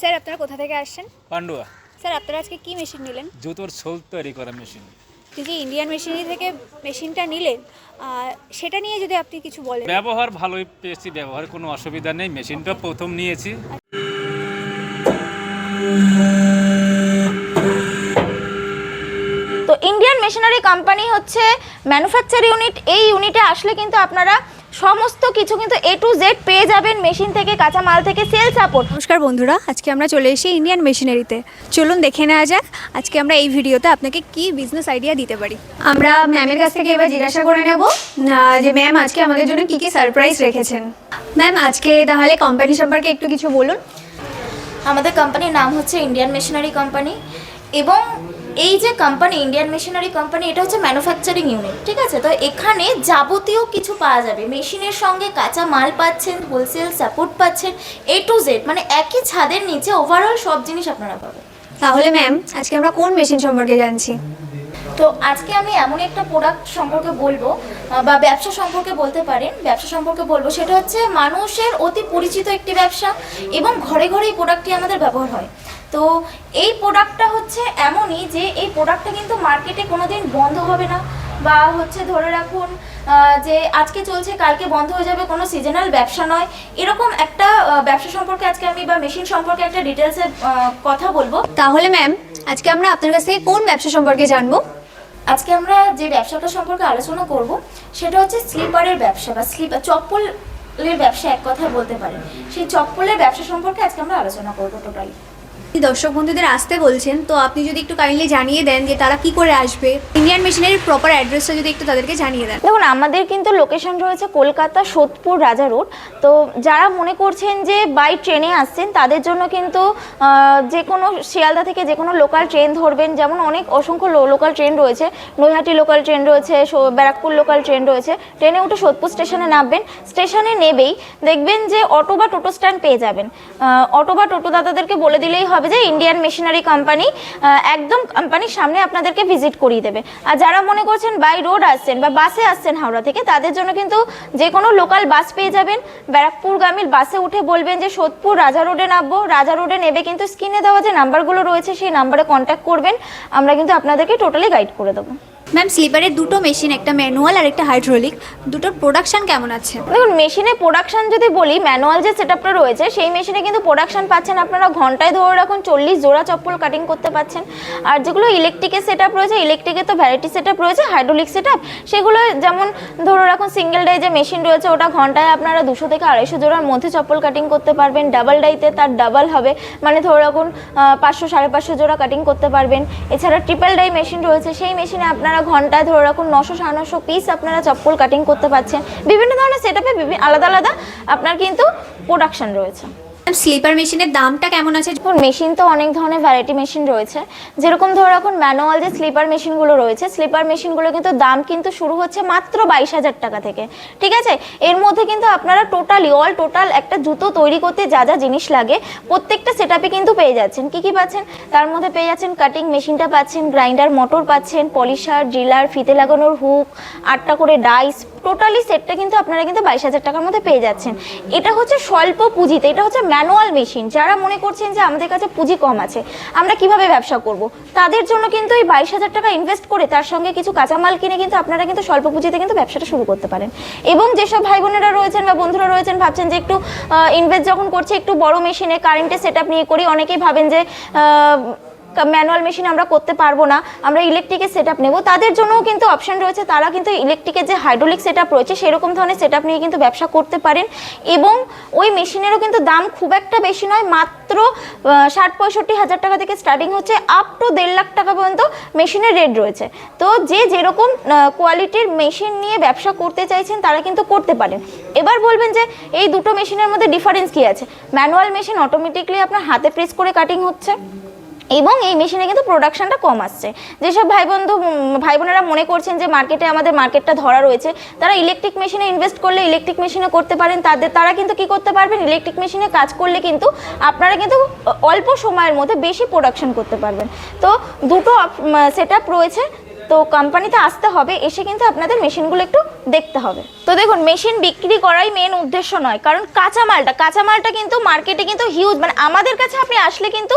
Sir আপনারা কোথা থেকে আসছেন? পান্ডুয়া। স্যার আপনারা আজকে কি মেশিন নিলেন? জুতোর সোল তৈরি করা মেশিন। আপনি যে ইন্ডিয়ান মেশিনারি থেকে মেশিনটা নিলেন সেটা নিয়ে যদি আপনি কিছু বলেন। ব্যবহার ভালোই পেয়েছি ব্যবহার কোনো অসুবিধা নেই মেশিনটা প্রথম নিয়েছি। তো ইন্ডিয়ান মেশিনারি কোম্পানি হচ্ছে ম্যানুফ্যাকচার ইউনিট এই ইউনিটে আসলে কিন্তু আপনারা সমস্ত কিছু কিন্তু এ টু জেড পেয়ে যাবেন মেশিন থেকে কাঁচা মাল থেকে সেল সাপোর্ট। নমস্কার বন্ধুরা আজকে আমরা চলে এসেছি ইন্ডিয়ান মেশিনারিতে চলুন দেখে নেওয়া যাক আজকে আমরা এই ভিডিওতে আপনাকে কি বিজনেস আইডিয়া দিতে পারি। আমরা ম্যামের কাছ থেকে এবার জিজ্ঞাসা করে নেব যে ম্যাম আজকে আমাদের জন্য কি কি সারপ্রাইজ রেখেছেন। ম্যাম আজকে তাহলে কোম্পানি সম্পর্কে একটু কিছু বলুন। আমাদের কোম্পানির নাম হচ্ছে ইন্ডিয়ান মেশিনারি কোম্পানি এবং এই যে কোম্পানি ইন্ডিয়ান মেশিনারি কোম্পানি এটা হচ্ছে ম্যানুফ্যাকচারিং ইউনিট ঠিক আছে? তো এখানে যাবতীয় কিছু পাওয়া যাবে। মেশিনের সঙ্গে কাঁচা মাল পাচ্ছেন হোলসেল সাপোর্ট পাচ্ছেন এ টু জেড মানে একই ছাদের নিচে ওভারঅল সব জিনিস আপনারা পাবেন। তাহলে ম্যাম আজকে আমরা কোন মেশিন সম্পর্কে জানছি? তো আজকে আমি এমন একটা প্রোডাক্ট সম্পর্কে বলব বা ব্যবসা সম্পর্কে বলতে পারেন। ব্যবসা সম্পর্কে বলব সেটা হচ্ছে মানুষের অতি পরিচিত একটি ব্যবসা এবং ঘরে ঘরে এই প্রোডাক্টটি আমাদের ব্যবহার হয়। তো এই প্রোডাক্টটা হচ্ছে এমনই যে এই প্রোডাক্টটা কিন্তু মার্কেটে কোনোদিন বন্ধ হবে না। বা হচ্ছে ধরে রাখুন যে আজকে চলছে কালকে বন্ধ হয়ে যাবে কোনো সিজনাল ব্যবসা নয়। এরকম একটা ব্যবসা সম্পর্কে আজকে আমি বা মেশিন সম্পর্কে একটা ডিটেলসে কথা বলব। তাহলে ম্যাম আজকে আমরা আপনার কাছ থেকে কোন ব্যবসা সম্পর্কে জানব? আজকে আমরা যে ব্যবসাটা সম্পর্কে আলোচনা করব সেটা হচ্ছে স্লিপারের ব্যবসা বা স্লিপার চপ্পলের ব্যবসা এক কথায় বলতে পারেন। সেই চপ্পলের ব্যবসা সম্পর্কে আজকে আমরা আলোচনা করব টোটালি দর্শক বন্ধুদের আসতে বলছেন, তো আপনি যদি একটু কাইন্ডলি জানিয়ে দেন যে তারা কি করে আসবে ইন্ডিয়ান মেশিনারির প্রপার অ্যাড্রেসটা যদি একটু তাদেরকে জানিয়ে দেন। দেখুন, আমাদের কিন্তু লোকেশন রয়েছে কলকাতা সোদপুর রাজা রোড তো যারা মনে করছেন যে বাই ট্রেনে আসছেন, তাদের জন্য কিন্তু যে কোনো শিয়ালদা থেকে যে কোনো লোকাল ট্রেন ধরবেন, যেমন অনেক অসংখ্য লোকাল ট্রেন রয়েছে, নৈহাটি লোকাল ট্রেন রয়েছে ব্যারাকপুর লোকাল ট্রেন রয়েছে ট্রেনে উঠে সোদপুর স্টেশনে নামবেন স্টেশনে নেবেই, দেখবেন যে অটো বা টোটো স্ট্যান্ড পেয়ে যাবেন। অটো বা টোটো দাদাদেরকে বলে দিলেই হবে। যে ইন্ডিয়ান মেশিনারি কোম্পানি একদম কোম্পানির সামনে আপনাদেরকে ভিজিট করিয়ে দেবে। আর যারা মনে করছেন বাই রোড আসছেন বা বাসে আসছেন হাওড়া থেকে, তাদের জন্য কিন্তু যে কোনো লোকাল বাস পেয়ে যাবেন। ব্যারাকপুরগামীর বাসে উঠে বলবেন যে, সোদপুর রাজা রোডে নামবো। রাজা রোডে নেবে কিন্তু স্ক্রিনে দেওয়া যে নাম্বারগুলো রয়েছে, সেই নাম্বারে কন্ট্যাক্ট করবেন। আমরা কিন্তু আপনাদেরকে টোটালি গাইড করে দেবো। ম্যাম স্লিপারের দুটো মেশিন একটা ম্যানুয়াল আর একটা হাইড্রোলিক দুটোর প্রোডাকশন কেমন আছে? দেখুন মেশিনে প্রোডাকশন যদি বলি ম্যানুয়াল যে সেটআপটা রয়েছে, সেই মেশিনে কিন্তু প্রোডাকশন পাচ্ছেন আপনারা ঘন্টায় ধরে রাখুন চল্লিশ জোড়া চপ্পল কাটিং করতে পাচ্ছেন। আর যেগুলো ইলেকট্রিকের সেটআপ রয়েছে ইলেকট্রিকের তো ভ্যারাইটি সেটআপ রয়েছে হাইড্রোলিক সেটআপ সেগুলো যেমন ধরে রাখুন সিঙ্গেল ডাই যে মেশিন রয়েছে, ওটা ঘন্টায় আপনারা দুশো থেকে আড়াইশো জোড়ার মধ্যে চপ্পল কাটিং করতে পারবেন। ডাবল ডাইতে তার ডাবল হবে। মানে ধরে রাখুন পাঁচশো সাড়ে পাঁচশো জোড়া কাটিং করতে পারবেন। এছাড়া ট্রিপল ডাই মেশিন রয়েছে, সেই মেশিনে আপনারা ঘন্টায় ধরে রাখুন, নশো সাড়ে পিস আপনারা চপ্পল কাটিং করতে পারছেন। বিভিন্ন ধরনের সেট আপে আলাদা আলাদা আপনার কিন্তু প্রোডাকশান রয়েছে। স্লিপার মেশিনের দামটা কেমন আছে? দেখুন, মেশিন তো অনেক ধরনের ভ্যারাইটি মেশিন রয়েছে। যেরকম ধরো এখন ম্যানুয়াল যে স্লিপার মেশিনগুলো রয়েছে, স্লিপার মেশিনগুলো কিন্তু দাম কিন্তু শুরু হচ্ছে মাত্র বাইশ হাজার টাকা থেকে। ঠিক আছে? এর মধ্যে কিন্তু আপনারা টোটালি অল টোটাল একটা জুতো তৈরি করতে যা যা জিনিস লাগে, প্রত্যেকটা সেটআপে কিন্তু পেয়ে যাচ্ছেন। কি কি পাচ্ছেন? তার মধ্যে পেয়ে যাচ্ছেন কাটিং মেশিনটা পাচ্ছেন গ্রাইন্ডার মোটর পাচ্ছেন পলিশার ড্রিলার ফিতে লাগানোর হুক আটটা করে ডাইস টোটালি সেটটা কিন্তু আপনারা কিন্তু বাইশ হাজার টাকার মধ্যে পেয়ে যাচ্ছেন। এটা হচ্ছে স্বল্প পুঁজিতে, এটা হচ্ছে ম্যানুয়াল মেশিন। যারা মনে করছেন যে আমাদের কাছে পুঁজি কম আছে, আমরা কীভাবে ব্যবসা করব? তাদের জন্য কিন্তু এই বাইশ হাজার টাকা ইনভেস্ট করে তার সঙ্গে কিছু কাঁচামাল কিনে কিন্তু আপনারা কিন্তু স্বল্প পুঁজিতে কিন্তু ব্যবসাটা শুরু করতে পারেন। এবং যেসব ভাই বোনেরা রয়েছেন বা বন্ধুরা রয়েছেন, ভাবছেন যে একটু ইনভেস্ট যখন করছে, একটু বড় মেশিনে কারেন্টের সেট নিয়ে করি, অনেকেই ভাবেন যে ম্যানুয়াল মেশিন আমরা করতে পারব না, আমরা ইলেকট্রিকের সেট আপ নেব। তাদের জন্যও কিন্তু অপশন রয়েছে, তারা কিন্তু ইলেকট্রিকের যে হাইড্রোলিক সেট আপ রয়েছে, সেরকম ধরনের সেট আপ নিয়ে কিন্তু ব্যবসা করতে পারেন। এবং ওই মেশিনেরও কিন্তু দাম খুব একটা বেশি নয়, মাত্র ষাট পঁয়ষট্টি হাজার টাকা থেকে স্টার্টিং হচ্ছে আপ টু দেড় লাখ টাকা পর্যন্ত মেশিনের রেট রয়েছে। তো যে যেরকম কোয়ালিটির মেশিন নিয়ে ব্যবসা করতে চাইছেন, তারা কিন্তু করতে পারেন। এবার বলবেন যে, এই দুটো মেশিনের মধ্যে ডিফারেন্স কী আছে? ম্যানুয়াল মেশিন অটোমেটিকলি আপনার হাতে প্রেস করে কাটিং হচ্ছে। এবং এই মেশিনে কিন্তু প্রোডাকশনটা কম আসছে। যেসব ভাই বন্ধু ভাই বোনেরা মনে করছেন যে মার্কেটে আমাদের মার্কেটটা ধরা রয়েছে, তারা ইলেকট্রিক মেশিনে ইনভেস্ট করলে ইলেকট্রিক মেশিনে করতে পারেন, তাদের, তারা কিন্তু কি করতে পারবেন? ইলেকট্রিক মেশিনে কাজ করলে কিন্তু আপনারা কিন্তু অল্প সময়ের মধ্যে বেশি প্রোডাকশন করতে পারবেন। তো দুটো সেট রয়েছে। তো কোম্পানিতে আসতে হবে, এসে কিন্তু আপনাদের মেশিনগুলো একটু দেখতে হবে। তো দেখুন মেশিন বিক্রি করাই মেন উদ্দেশ্য নয়, কারণ কাঁচামালটা কাঁচামালটা কিন্তু মার্কেটে কিন্তু হিউজ মানে আমাদের কাছে আপনি আসলে কিন্তু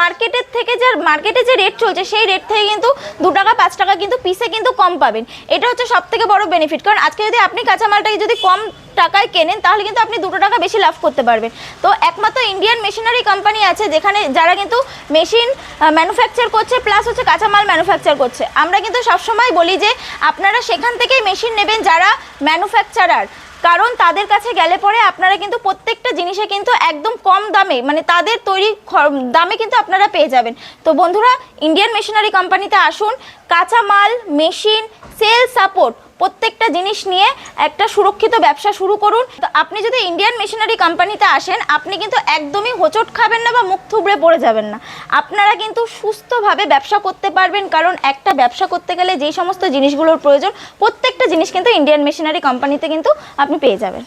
মার্কেটের থেকে যে মার্কেটে যে রেট চলছে, সেই রেট থেকে কিন্তু দু টাকা, পাঁচ টাকা কিন্তু পিসে কিন্তু কম পাবেন। এটা হচ্ছে সব থেকে বড় বেনিফিট কারণ আজকে যদি আপনি কাঁচামালটাকে যদি কম টাকায় কেনেন, তাহলে কিন্তু আপনি দুটো টাকা বেশি লাভ করতে পারবেন। তো একমাত্র ইন্ডিয়ান মেশিনারি কোম্পানি আছে, যেখানে যারা কিন্তু মেশিন ম্যানুফ্যাকচার করছে প্লাস হচ্ছে কাঁচামাল ম্যানুফ্যাকচার করছে। আমরা কিন্তু সবসময় বলি যে, আপনারা সেখান থেকেই মেশিন নেবেন যারা ম্যানুফ্যাকচারার কারণ তাদের কাছে গেলে পরে আপনারা কিন্তু প্রত্যেকটা জিনিসে কিন্তু একদম কম দামে মানে তাদের তৈরি দামে কিন্তু আপনারা পেয়ে যাবেন। তো বন্ধুরা ইন্ডিয়ান মেশিনারি কোম্পানিতে আসুন। কাঁচামাল মেশিন সেল সাপোর্ট প্রত্যেকটা জিনিস নিয়ে একটা সুরক্ষিত ব্যবসা শুরু করুন। তো আপনি যদি ইন্ডিয়ান মেশিনারি কোম্পানিতে আসেন, আপনি কিন্তু একদমই হোঁচট খাবেন না বা মুখ থুবড়ে পড়ে যাবেন না। আপনারা কিন্তু সুস্থভাবে ব্যবসা করতে পারবেন, কারণ একটা ব্যবসা করতে গেলে যেই সমস্ত জিনিসগুলোর প্রয়োজন, প্রত্যেকটা জিনিস কিন্তু ইন্ডিয়ান মেশিনারি কোম্পানিতে কিন্তু আপনি পেয়ে যাবেন।